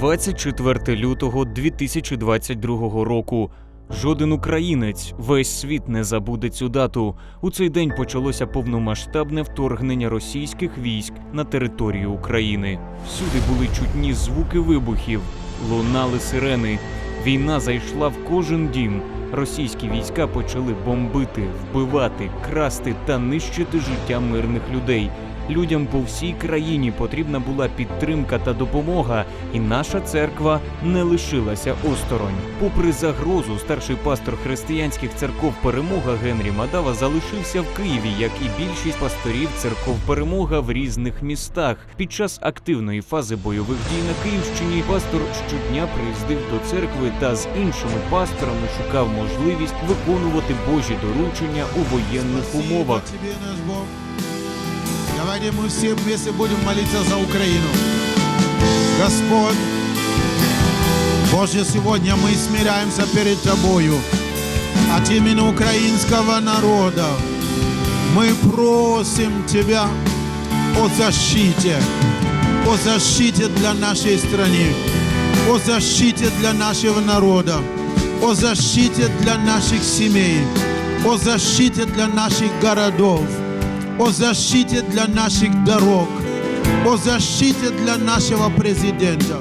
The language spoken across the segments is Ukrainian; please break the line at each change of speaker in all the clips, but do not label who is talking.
24 лютого 2022 року. Жоден українець, весь світ не забуде цю дату. У цей день почалося повномасштабне вторгнення російських військ на територію України. Всюди були чутні звуки вибухів, лунали сирени. Війна зайшла в кожен дім. Російські війська почали бомбити, вбивати, красти та нищити життя мирних людей. Людям по всій країні потрібна була підтримка та допомога, і наша церква не лишилася осторонь. Попри загрозу, старший пастор християнських церков Перемога Генрі Мадава залишився в Києві, як і більшість пасторів церков Перемога в різних містах. Під час активної фази бойових дій на Київщині пастор щодня приїздив до церкви та з іншими пасторами шукав можливість виконувати Божі доручення у воєнних умовах.
Давайте мы все вместе будем молиться за Украину. Господь, Боже, сегодня мы смиряемся перед Тобою от имени украинского народа. Мы просим Тебя о защите, о защите для нашей страны, о защите для нашего народа, о защите для наших семей, о защите для наших городов, о защите для наших дорог, о защите для нашего президента.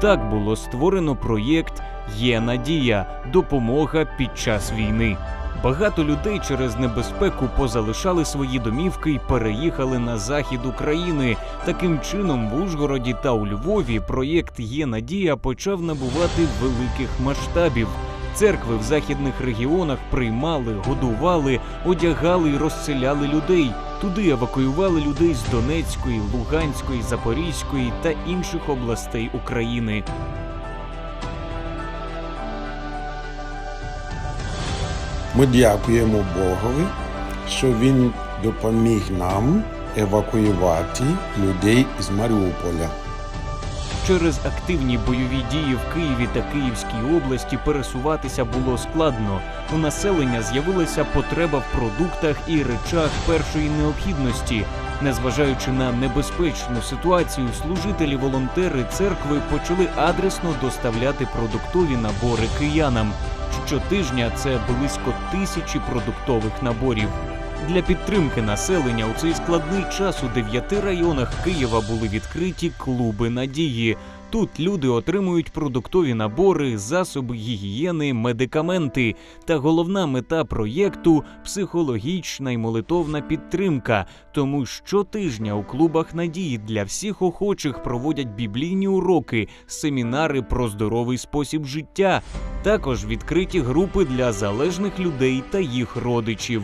Так було створено проєкт Є надія допомога під час війни. Багато людей через небезпеку позалишали свої домівки і переїхали на захід України. Таким чином, в Ужгороді та у Львові проєкт Є надія почав набувати великих масштабів. Церкви в західних регіонах приймали, годували, одягали і розселяли людей. Туди евакуювали людей з Донецької, Луганської, Запорізької та інших областей України.
Ми дякуємо Богові, що Він допоміг нам евакуювати людей з Маріуполя.
Через активні бойові дії в Києві та Київській області пересуватися було складно. У населення з'явилася потреба в продуктах і речах першої необхідності. Незважаючи на небезпечну ситуацію, служителі-волонтери церкви почали адресно доставляти продуктові набори киянам. Щотижня це близько тисячі продуктових наборів. Для підтримки населення у цей складний час у дев'яти районах Києва були відкриті клуби надії. Тут люди отримують продуктові набори, засоби гігієни, медикаменти. Та головна мета проєкту психологічна й молитовна підтримка. Тому щотижня у клубах надії для всіх охочих проводять біблійні уроки, семінари про здоровий спосіб життя. Також відкриті групи для залежних людей та їх родичів.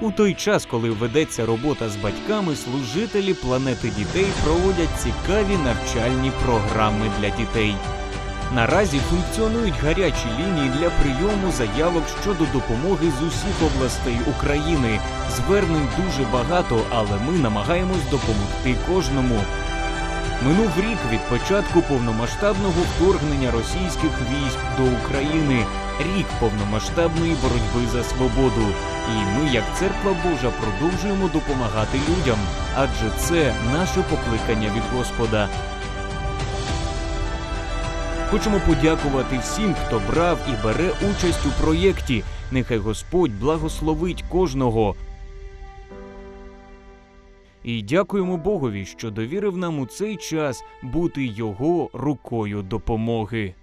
У той час, коли ведеться робота з батьками, служителі планети дітей проводять цікаві навчальні програми для дітей. Наразі функціонують гарячі лінії для прийому заявок щодо допомоги з усіх областей України. Звернень дуже багато, але ми намагаємось допомогти кожному. Минув рік від початку повномасштабного вторгнення російських військ до України, рік повномасштабної боротьби за свободу. І ми, як церква Божа, продовжуємо допомагати людям, адже це наше покликання від Господа. Хочемо подякувати всім, хто брав і бере участь у проєкті. Нехай Господь благословить кожного. І дякуємо Богові, що довірив нам у цей час бути його рукою допомоги.